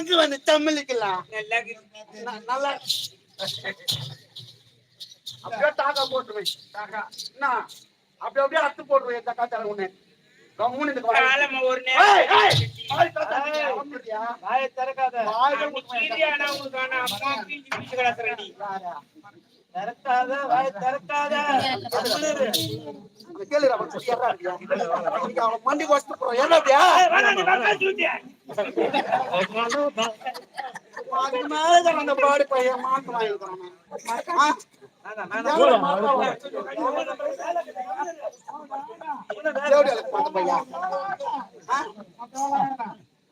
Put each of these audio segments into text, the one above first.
அங்க வந்து தமிழுக்கலாம் நல்லா அப்படியே டாக்கா போட்டுருவேன் டாக்கா என்ன? அப்படியே அப்படியே அத்து போட்டுருவேன் தக்கா தர? வாயை திறக்காத. வாயை திறக்காத. கேளுடா, அவன் சொல்லி ஏறா இருக்கியா? இன்னைக்கு அந்த பையன் மாத்து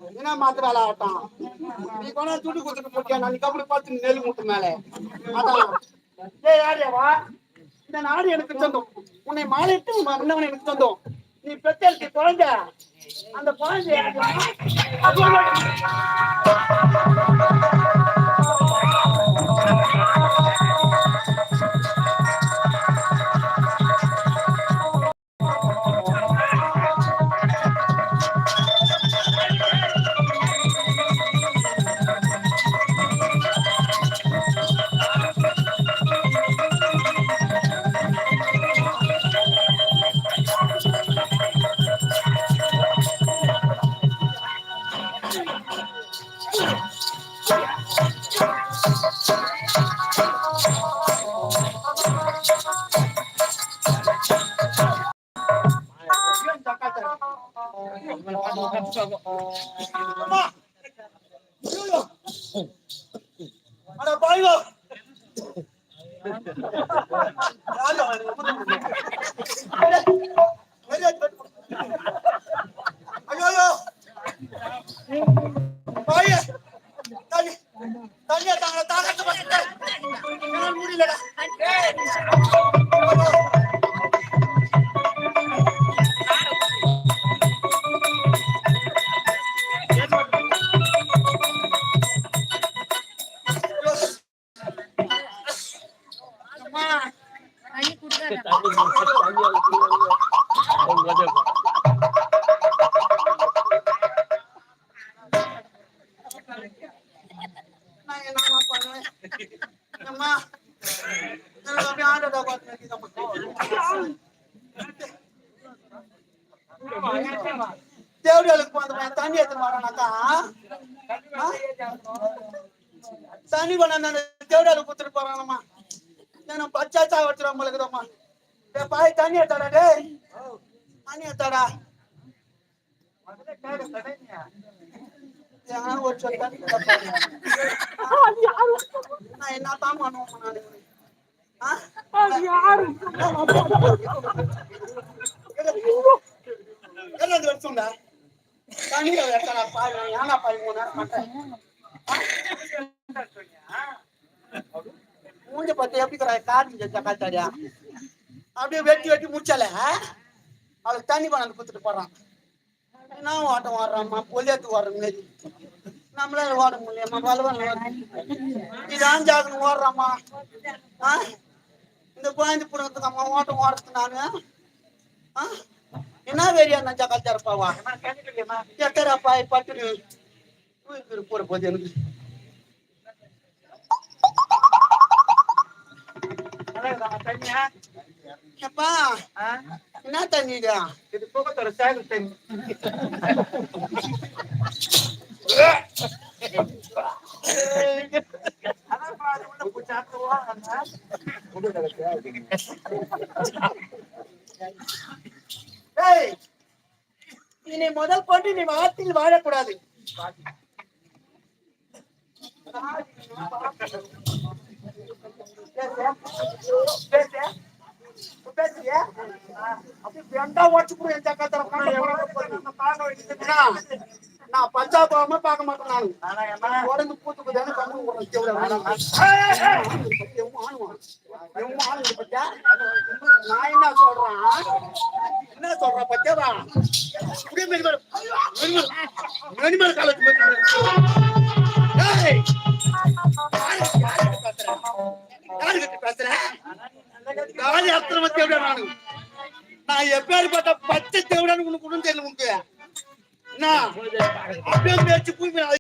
என்ன மாத்து வேலை ஆகட்டும் நீ கொண்டா துட்டு கொடுத்துட்டு போட்டியா நான் அப்படி பார்த்து நெல் மூட்டு மேல ஏ யாரியாவா இந்த நாடு எனக்கு சொந்தம். உன்னை மாலையிட்டு மன்னவன் எனக்கு சொந்தம். நீ பெத்தெடுத்து குழந்த. அந்த குழந்தை அட பாய்வா! ராஜா தண்ணி, தண்ணியை தாங்கள, தாகத்தை முடியலடா. ஐயோ! அம்மா! என்னமா பண்ணுவேன்? அம்மா, எனக்கு அப்படியே ஆண்டவரை பார்த்து தேவடியாளுக்கு போன தண்ணி எடுத்துன்னு வரானாக்கா தண்ணி கொண்டாந்து தேவடியாளுக்கு கொடுத்துட்டு போறானம்மா நான் பச்சாச்சா வச்சுருவோம் உங்களுக்குதாம்மா டேய் பாய் தண்ணி எடுத்தாடா டே தண்ணி எடுத்தாடா மூஞ்ச பத்தி எப்படி காட்டு சக்காத்தாடியா அப்படியே வெட்டி வெட்டி முடிச்சல அவளுக்கு தண்ணி கொண்டாந்து கொடுத்துட்டு போறான் நான் ஓட்டம் ஓடுறாம்மா பொலியாத்து ஓடுற மாரி நம்மளால ஓட முடியலம்மா பலவன் இதான் ஜாகணும் ஓடுறாம்மா? இந்த குழந்தை புடுங்கிறதுக்கு அம்மா ஓட்டம் ஓடுறது நானு. ஆ? என்ன வேரியா நான் ஜக்காத்தா இருப்பாவா? எத்தரப்பா பட்டு போற போது எனக்கு அப்பா என்ன தண்ணி இது இது தூக்கத்தோட சேகு தண்ணி இனி முதல் கொண்டு நீ வாத்தில் வாழக்கூடாது நான் பஞ்சாபாவமா பார்க்க மாட்டேன் நான் உடம்பு பூத்து கண்ணு நான் என்ன சொல்றேன் என்ன சொல்றேன் பத்தியாவா இப்படியே காலத்து గాలియాత్రమ దేవుడు నా ఎబ్బారి పట్ట పచ్చ దేవుడు అనుకున్న నా అభ్యర్థి భూమి